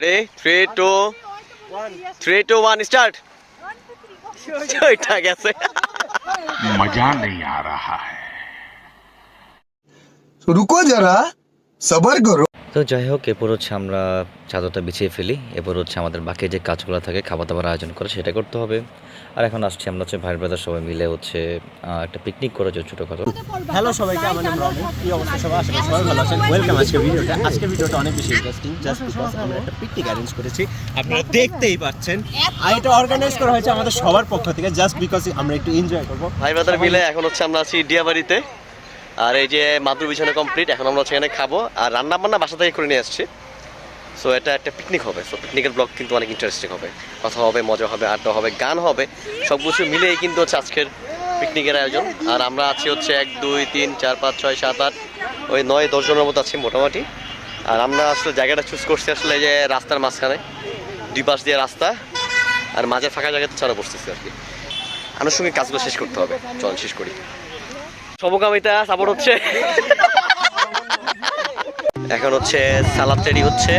Ready? Three, two, three, two, one, start. এটা গেছে मजा नहीं आ रहा है रुको जरा सबर करो তো যাই হোক এরপর হচ্ছে আমরা চাদরটা বিছিয়ে ফেলি। এরপর হচ্ছে আমাদের বাকি যে কাজগুলো থাকে খাবার দাবার আয়োজন করে সেটা করতে হবে। আর এখন আসছি আমরা হচ্ছে ভাই ব্রাদার সবাই মিলে হচ্ছে একটা পিকনিক করার জন্য ছোটোখাটো। হ্যালো সবাইকে আমার নাম রমেন কি অবস্থা সবাই আশা করি সবাই ভালো আছেন। ওয়েলকাম আজকে ভিডিওটা। আজকে ভিডিওটা অনেক বেশি ইন্টারেস্টিং জাস্ট বিকজ আমরা একটা পিকনিক অ্যারেঞ্জ করেছি। আপনারা দেখতেই পাচ্ছেন। আর এটা অর্গানাইজ করা হয়েছে আমাদের সবার পক্ষ থেকে জাস্ট বিকজ আমরা একটু এনজয় করব। ভাই ব্রাদার মিলে এখন হচ্ছে আমরা আছি ডিয়াবাড়িতে আর এই যে মাদুর বিছানা কমপ্লিট এখন আমরা এখানে খাব। আর রান্না বান্না বাসা থেকে করে নিয়ে আসছি। সো এটা একটা পিকনিক হবে। সো পিকনিকের ব্লগ কিন্তু অনেক ইন্টারেস্টিং হবে। কথা হবে, মজা হবে, আড্ডা হবে, গান হবে। সব কিছু মিলেই কিন্তু হচ্ছে আজকের পিকনিকের আয়োজন। আর আমরা আছি হচ্ছে এক, দুই, তিন, চার, পাঁচ, ছয়, সাত, আট, ওই নয় দশজনের মতো আছি মোটামুটি। আর আমরা আসলে জায়গাটা চুজ করছি আসলে যে রাস্তার মাঝখানে। দুই পাশ দিয়ে রাস্তা। আর মাঝে ফাঁকা জায়গাতে ছাড়া বসতেছি আর কি। আনুষঙ্গিক কাজগুলো শেষ করতে হবে। চল, শেষ করি। সমকামিতা সাপোর্ট হচ্ছে। এখন হচ্ছে সালাদ রেডি হচ্ছে।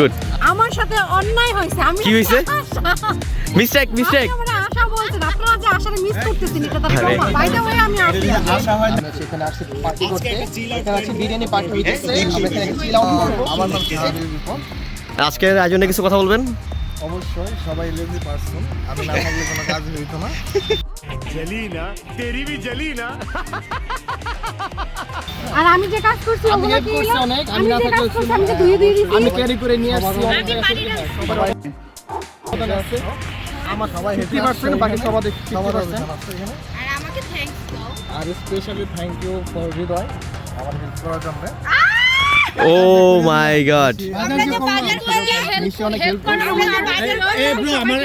গুড আমার সাথে অন্যায় হয়েছে আমি কি হয়েছে? মিস্টেক মিস্টেক আশা বলছেন আপনারা যে আশাটা মিস করতেছেন এটা তার আরে। বাই দ্য ওয়ে আমি আসি। আশা হয় আমরা সেখানে আসছি পার্টি করতে। এখানে আছে বিরিয়ানি পার্টি হইতেছে। আমরা এখানে চিল আউট করব আমার নাম আজকের আয়োজনে কিছু কথা বলবেন? অবশ্যই সবাই লেজি পারসন। আমি না থাকলে কোনো কাজ হইতো না। আর আমি যে কাজ করছি আমি কি করছি হলো? অনেক, আমি আমি না কাজ করছি আমি যে ধুয়ে দিয়ে দিছি। আমি ক্যারি করে নিয়ে আসছি। অনেক সবাই আছে আমার সবাই ফিফটি পার্সেন্ট বাকি সবাই ফিফটি পার্সেন্ট আর আমাকে থ্যাঙ্কস দাও। আর specially thank you for Hriday আমার হেল্প করার জন্য। ও মাই গড হেল্প অনেক হেল্প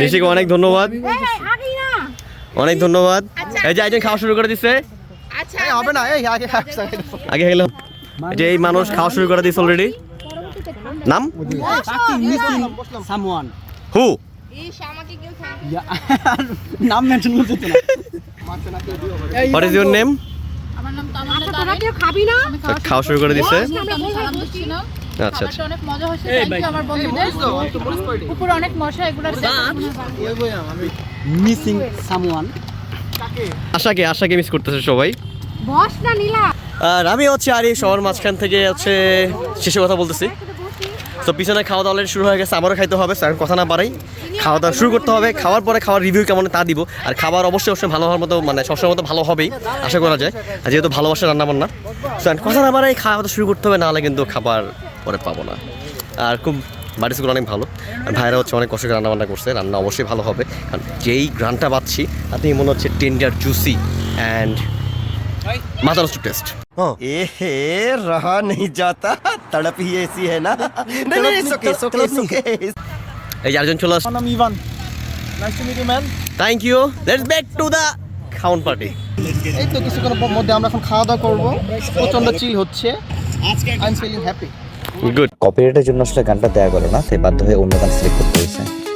ঋষিকে ধন্যবাদ। না অনেক ধন্যবাদ। এই যে একজন খাওয়া শুরু করে দিছে। আচ্ছা এই হবে না এই আগে আগে গেল। যে এই মানুষ খাওয়া শুরু করে দিয়েছে অলরেডি নাম? সামওয়ান। হু ইস আমাকে কেউ থ্যাঙ্ক নাম মেনশন করতে না। হোয়াট ইজ ইউর নেম আচ্ছা খাওয়া শুরু করে দিছে। দিচ্ছি আচ্ছা আচ্ছা। অনেক মজা হয়েছে। আমার বন্ধুদের। উপরে অনেক মশা এগুলো মিসিং সামওয়ান। আশাকে আশাকে মিস করতেছে সবাই। বস না নীলা? আর আমি হচ্ছে আর এই শহর মাঝখান থেকে হচ্ছে শেষে কথা বলতেছি। তো পিছনে খাওয়া দাওয়া শুরু হয়ে গেছে আমারও খাইতে হবে স্যার কথা না বাড়াই। খাওয়া দাওয়া শুরু করতে হবে খাওয়ার পরে খাওয়ার রিভিউ কেমন তা দিব। আর খাবার অবশ্যই অবশ্যই ভালো হওয়ার মতো মানে সবসময় মতো ভালো হবেই আশা করা যায়। আর যেহেতু ভালোবাসে রান্না বান্না তো আর কথা না বাড়াই খাওয়া দাওয়া শুরু করতে হবে নাহলে কিন্তু খাবার পরে পাবো না। আর খুব বাড়ি স্কুল অনেক ভালো আর ভাইরা হচ্ছে অনেক কষ্ট করে রান্না বান্না করছে রান্না অবশ্যই ভালো হবে কারণ যেই গ্রানটা পাচ্ছি আপনি মনে হচ্ছে টেন্ডার জুসি অ্যান্ড মাথা নষ্ট টেস্ট ए रहा नहीं जाता तड़प ही ऐसी है ना नहीं नहीं सोके सोके सोके এই যে আরেকজন চলে আসছে আমার নাম Ivan nice to meet you man thank you let's back to the খাউন party এই তো কিছুক্ষণের মধ্যে আমরা এখন খাওয়া দাওয়া করবো প্রচন্ড চিল হচ্ছে I am feeling happy good কপিরাইটের জন্য আসলে গানটা দেয়া গেল না, তাই বাধ্য হয়ে অন্য গান সিলেক্ট করতে হয়েছে।